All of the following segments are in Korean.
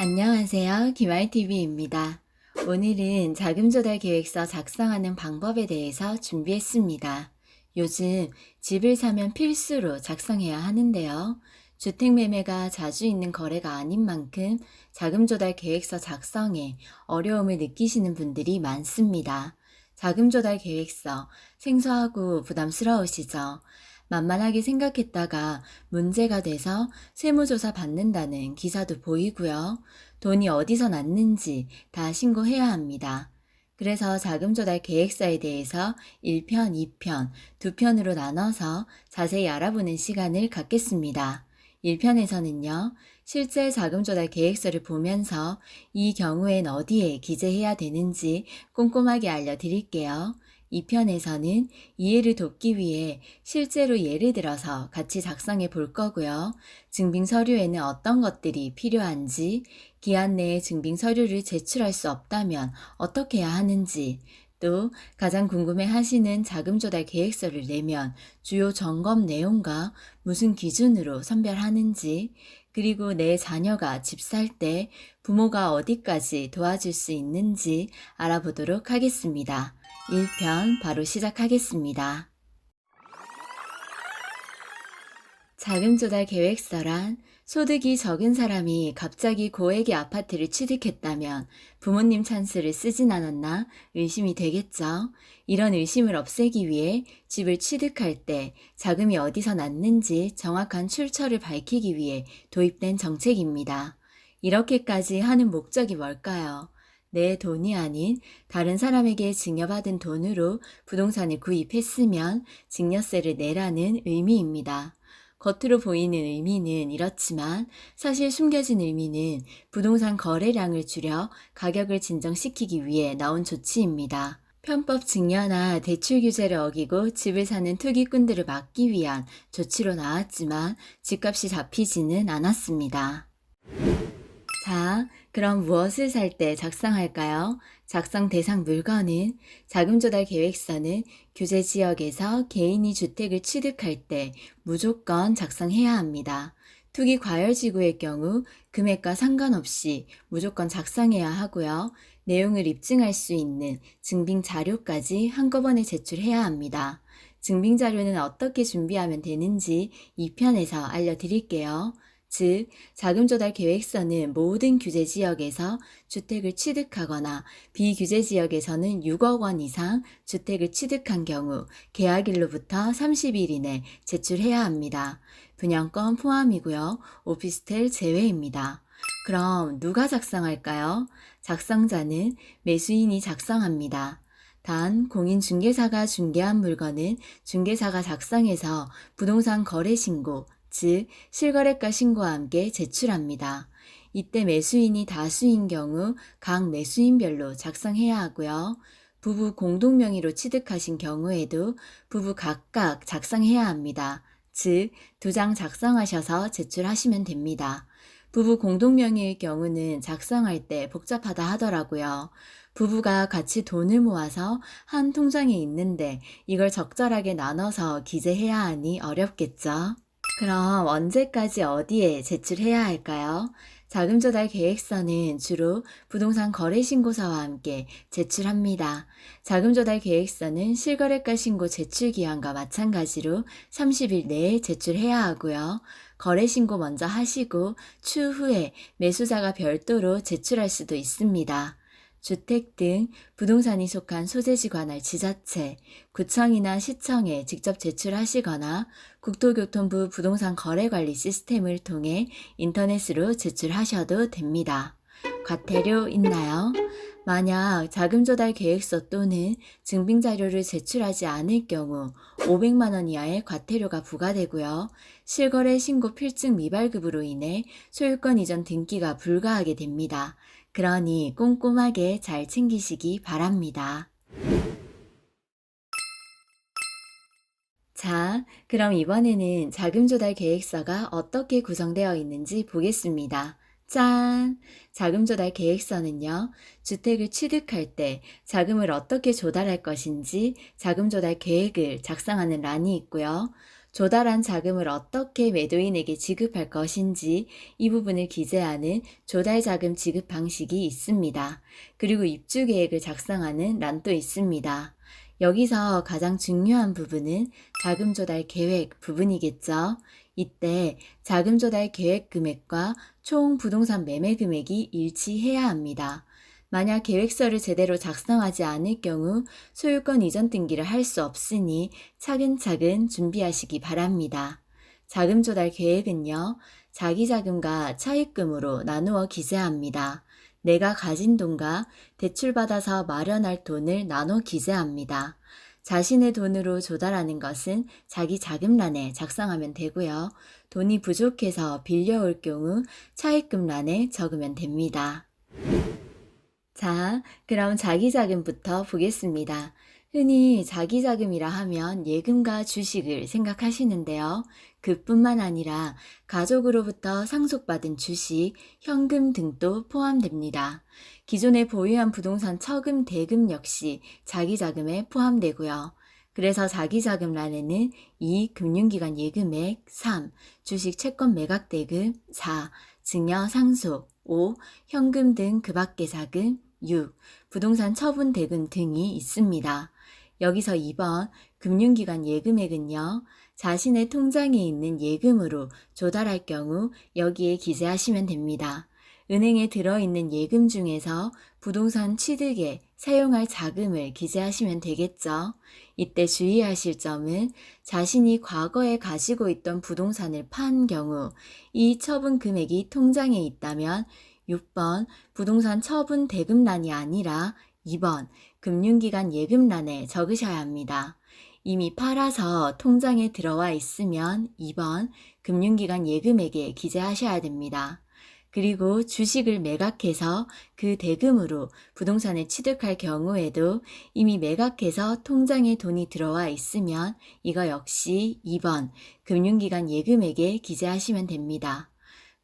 안녕하세요. 김아이TV입니다. 오늘은 자금 조달 계획서 작성하는 방법에 대해서 준비했습니다. 요즘 집을 사면 필수로 작성해야 하는데요. 주택 매매가 자주 있는 거래가 아닌 만큼 자금 조달 계획서 작성에 어려움을 느끼시는 분들이 많습니다. 자금 조달 계획서 생소하고 부담스러우시죠? 만만하게 생각했다가 문제가 돼서 세무조사 받는다는 기사도 보이고요. 돈이 어디서 났는지 다 신고해야 합니다. 그래서 자금 조달 계획서에 대해서 1편, 2편, 2편으로 나눠서 자세히 알아보는 시간을 갖겠습니다. 1편에서는요, 실제 자금 조달 계획서를 보면서 이 경우엔 어디에 기재해야 되는지 꼼꼼하게 알려드릴게요. 2편에서는 이해를 돕기 위해 실제로 예를 들어서 같이 작성해 볼 거고요. 증빙 서류에는 어떤 것들이 필요한지, 기한 내에 증빙 서류를 제출할 수 없다면 어떻게 해야 하는지, 또 가장 궁금해 하시는 자금 조달 계획서를 내면 주요 점검 내용과 무슨 기준으로 선별하는지, 그리고 내 자녀가 집 살 때 부모가 어디까지 도와줄 수 있는지 알아보도록 하겠습니다. 1편 바로 시작하겠습니다. 자금 조달 계획서란 소득이 적은 사람이 갑자기 고액의 아파트를 취득했다면 부모님 찬스를 쓰진 않았나 의심이 되겠죠. 이런 의심을 없애기 위해 집을 취득할 때 자금이 어디서 났는지 정확한 출처를 밝히기 위해 도입된 정책입니다. 이렇게까지 하는 목적이 뭘까요? 내 돈이 아닌 다른 사람에게 증여받은 돈으로 부동산을 구입했으면 증여세를 내라는 의미입니다. 겉으로 보이는 의미는 이렇지만 사실 숨겨진 의미는 부동산 거래량을 줄여 가격을 진정시키기 위해 나온 조치입니다. 편법 증여나 대출 규제를 어기고 집을 사는 투기꾼들을 막기 위한 조치로 나왔지만 집값이 잡히지는 않았습니다. 자, 그럼 무엇을 살 때 작성할까요? 작성 대상 물건은 자금 조달 계획서는 규제 지역에서 개인이 주택을 취득할 때 무조건 작성해야 합니다. 투기 과열 지구의 경우 금액과 상관없이 무조건 작성해야 하고요. 내용을 입증할 수 있는 증빙 자료까지 한꺼번에 제출해야 합니다. 증빙 자료는 어떻게 준비하면 되는지 2편에서 알려드릴게요. 즉, 자금 조달 계획서는 모든 규제 지역에서 주택을 취득하거나 비규제 지역에서는 6억 원 이상 주택을 취득한 경우 계약일로부터 30일 이내 제출해야 합니다. 분양권 포함이고요. 오피스텔 제외입니다. 그럼 누가 작성할까요? 작성자는 매수인이 작성합니다. 단, 공인중개사가 중개한 물건은 중개사가 작성해서 부동산 거래 신고, 즉 실거래가 신고와 함께 제출합니다. 이때 매수인이 다수인 경우 각 매수인별로 작성해야 하고요. 부부 공동 명의로 취득하신 경우에도 부부 각각 작성해야 합니다. 즉, 두 장 작성하셔서 제출하시면 됩니다. 부부 공동 명의의 경우는 작성할 때 복잡하다 하더라고요. 부부가 같이 돈을 모아서 한 통장에 있는데 이걸 적절하게 나눠서 기재해야 하니 어렵겠죠. 그럼 언제까지 어디에 제출해야 할까요? 자금 조달 계획서는 주로 부동산 거래 신고서와 함께 제출합니다. 자금 조달 계획서는 실거래가 신고 제출 기한과 마찬가지로 30일 내에 제출해야 하고요. 거래 신고 먼저 하시고 추후에 매수자가 별도로 제출할 수도 있습니다. 주택 등 부동산이 속한 소재지 관할 지자체, 구청이나 시청에 직접 제출하시거나 국토교통부 부동산 거래 관리 시스템을 통해 인터넷으로 제출하셔도 됩니다. 과태료 있나요? 만약 자금 조달 계획서 또는 증빙 자료를 제출하지 않을 경우 500만 원 이하의 과태료가 부과되고요. 실거래 신고 필증 미발급으로 인해 소유권 이전 등기가 불가하게 됩니다. 그러니 꼼꼼하게 잘 챙기시기 바랍니다. 자, 그럼 이번에는 자금 조달 계획서가 어떻게 구성되어 있는지 보겠습니다. 짠! 자금 조달 계획서는요, 주택을 취득할 때 자금을 어떻게 조달할 것인지 자금 조달 계획을 작성하는 란이 있고요. 조달한 자금을 어떻게 매도인에게 지급할 것인지 이 부분을 기재하는 조달 자금 지급 방식이 있습니다. 그리고 입주 계획을 작성하는 란도 있습니다. 여기서 가장 중요한 부분은 자금 조달 계획 부분이겠죠. 이때 자금 조달 계획 금액과 총 부동산 매매 금액이 일치해야 합니다. 만약 계획서를 제대로 작성하지 않을 경우 소유권 이전 등기를 할 수 없으니 차근차근 준비하시기 바랍니다. 자금 조달 계획은요, 자기 자금과 차입금으로 나누어 기재합니다. 내가 가진 돈과 대출받아서 마련할 돈을 나눠 기재합니다. 자신의 돈으로 조달하는 것은 자기 자금란에 작성하면 되고요. 돈이 부족해서 빌려올 경우 차입금란에 적으면 됩니다. 자, 그럼 자기 자금부터 보겠습니다. 흔히 자기 자금이라 하면 예금과 주식을 생각하시는데요. 그뿐만 아니라 가족으로부터 상속받은 주식, 현금 등도 포함됩니다. 기존에 보유한 부동산 처금 대금 역시 자기 자금에 포함되고요. 그래서 자기 자금란에는 2. 금융기관 예금액 3. 주식 채권 매각 대금 4. 증여 상속 5. 현금 등 그 밖의 자금 6. 부동산 처분 대금 등이 있습니다. 여기서 2번 금융기관 예금액은요. 자신의 통장에 있는 예금으로 조달할 경우 여기에 기재하시면 됩니다. 은행에 들어있는 예금 중에서 부동산 취득에 사용할 자금을 기재하시면 되겠죠. 이때 주의하실 점은 자신이 과거에 가지고 있던 부동산을 판 경우 이 처분 금액이 통장에 있다면 6번 부동산 처분 대금란이 아니라 2번 금융기관 예금란에 적으셔야 합니다. 이미 팔아서 통장에 들어와 있으면 2번 금융기관 예금액에 기재하셔야 됩니다. 그리고 주식을 매각해서 그 대금으로 부동산을 취득할 경우에도 이미 매각해서 통장에 돈이 들어와 있으면 이거 역시 2번 금융기관 예금액에 기재하시면 됩니다.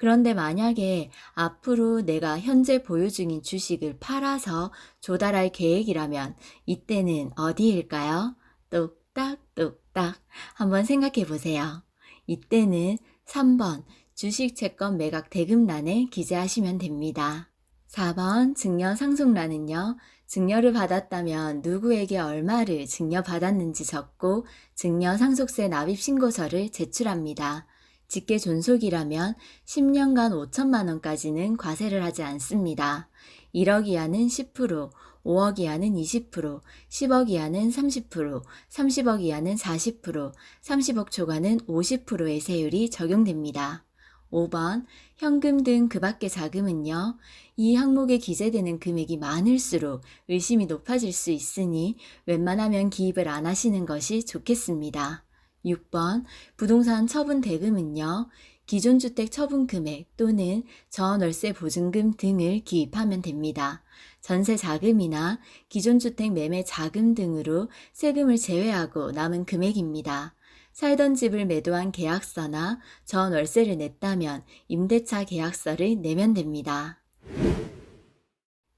그런데 만약에 앞으로 내가 현재 보유 중인 주식을 팔아서 조달할 계획이라면 이때는 어디일까요? 뚝딱뚝딱 한번 생각해 보세요. 이때는 3번 주식 채권 매각 대금란에 기재하시면 됩니다. 4번 증여 상속란은요. 증여를 받았다면 누구에게 얼마를 증여받았는지 적고 증여 상속세 납입 신고서를 제출합니다. 직계 존속이라면 10년간 5천만 원까지는 과세를 하지 않습니다. 1억 이하는 10%, 5억 이하는 20%, 10억 이하는 30%, 30억 이하는 40%, 30억 초과는 50%의 세율이 적용됩니다. 5번 현금 등 그 밖의 자금은요. 이 항목에 기재되는 금액이 많을수록 의심이 높아질 수 있으니 웬만하면 기입을 안 하시는 것이 좋겠습니다. 6번 부동산 처분 대금은요. 기존 주택 처분 금액 또는 전월세 보증금 등을 기입하면 됩니다. 전세 자금이나 기존 주택 매매 자금 등으로 세금을 제외하고 남은 금액입니다. 살던 집을 매도한 계약서나 전월세를 냈다면 임대차 계약서를 내면 됩니다.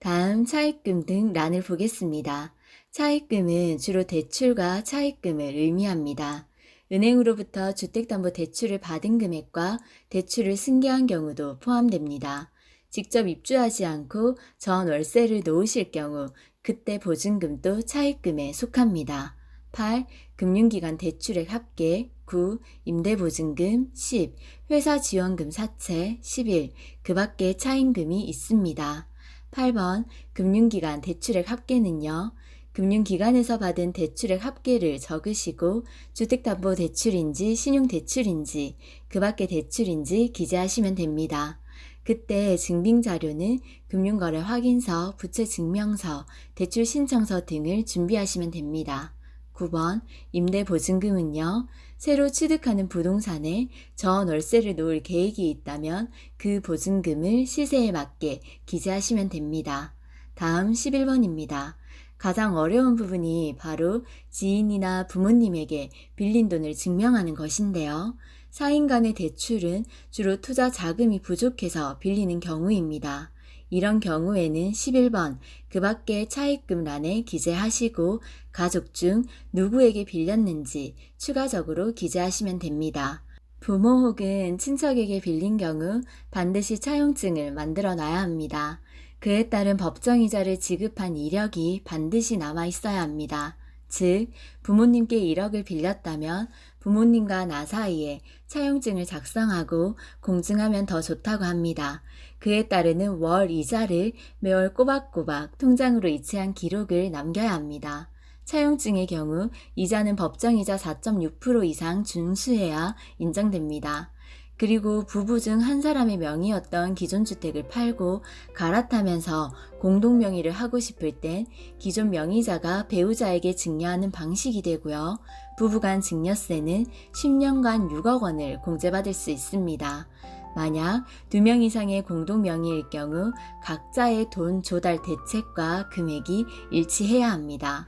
다음 차입금 등 란을 보겠습니다. 차입금은 주로 대출과 차입금을 의미합니다. 은행으로부터 주택담보대출을 받은 금액과 대출을 승계한 경우도 포함됩니다. 직접 입주하지 않고 전 월세를 놓으실 경우 그때 보증금도 차입금에 속합니다. 8. 금융기관 대출액 합계 9. 임대보증금 10. 회사 지원금 사채 11. 그 밖에 차임금이 있습니다. 8번 금융기관 대출액 합계는요. 금융기관에서 받은 대출액 합계를 적으시고 주택담보대출인지 신용대출인지 그 밖의 대출인지 기재하시면 됩니다. 그때 증빙자료는 금융거래 확인서, 부채증명서, 대출 신청서 등을 준비하시면 됩니다. 9번 임대보증금은요. 새로 취득하는 부동산에 전월세를 놓을 계획이 있다면 그 보증금을 시세에 맞게 기재하시면 됩니다. 다음 11번입니다. 가장 어려운 부분이 바로 지인이나 부모님에게 빌린 돈을 증명하는 것인데요. 사인 간의 대출은 주로 투자 자금이 부족해서 빌리는 경우입니다. 이런 경우에는 11번 그 밖에 차입금란에 기재하시고 가족 중 누구에게 빌렸는지 추가적으로 기재하시면 됩니다. 부모 혹은 친척에게 빌린 경우 반드시 차용증을 만들어 놔야 합니다. 그에 따른 법정이자를 지급한 이력이 반드시 남아 있어야 합니다. 즉, 부모님께 1억을 빌렸다면 부모님과 나 사이에 차용증을 작성하고 공증하면 더 좋다고 합니다. 그에 따르는 월 이자를 매월 꼬박꼬박 통장으로 이체한 기록을 남겨야 합니다. 차용증의 경우 이자는 법정이자 4.6% 이상 준수해야 인정됩니다. 그리고 부부 중 한 사람의 명의였던 기존 주택을 팔고 갈아타면서 공동 명의를 하고 싶을 땐 기존 명의자가 배우자에게 증여하는 방식이 되고요. 부부간 증여세는 10년간 6억 원을 공제받을 수 있습니다. 만약 두 명 이상의 공동 명의일 경우 각자의 돈 조달 대책과 금액이 일치해야 합니다.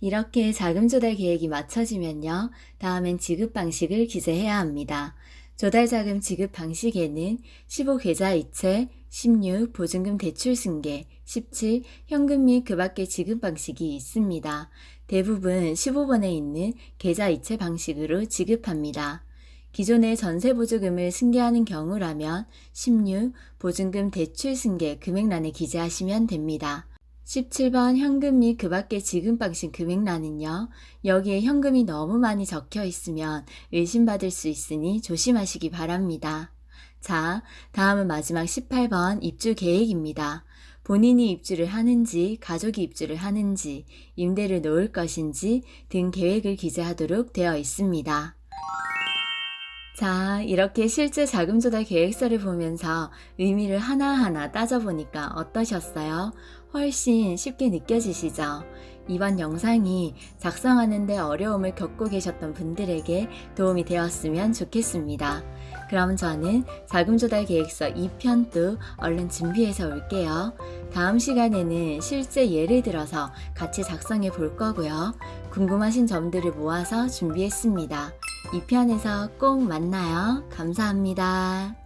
이렇게 자금 조달 계획이 맞춰지면요. 다음엔 지급 방식을 기재해야 합니다. 조달 자금 지급 방식에는 15 계좌 이체, 16 보증금 대출 승계, 17 현금 및 그 밖의 지급 방식이 있습니다. 대부분 15번에 있는 계좌 이체 방식으로 지급합니다. 기존의 전세 보조금을 승계하는 경우라면 16 보증금 대출 승계 금액란에 기재하시면 됩니다. 17번 현금 및 그 밖의 지급 방식 금액란은요, 여기에 현금이 너무 많이 적혀 있으면 의심받을 수 있으니 조심하시기 바랍니다. 자, 다음은 마지막 18번 입주 계획입니다. 본인이 입주를 하는지, 가족이 입주를 하는지, 임대를 놓을 것인지 등 계획을 기재하도록 되어 있습니다. 자, 이렇게 실제 자금 조달 계획서를 보면서 의미를 하나하나 따져보니까 어떠셨어요? 훨씬 쉽게 느껴지시죠? 이번 영상이 작성하는데 어려움을 겪고 계셨던 분들에게 도움이 되었으면 좋겠습니다. 그럼 저는 자금 조달 계획서 2편 도 얼른 준비해서 올게요. 다음 시간에는 실제 예를 들어서 같이 작성해 볼 거고요. 궁금하신 점들을 모아서 준비했습니다. 2편에서 꼭 만나요. 감사합니다.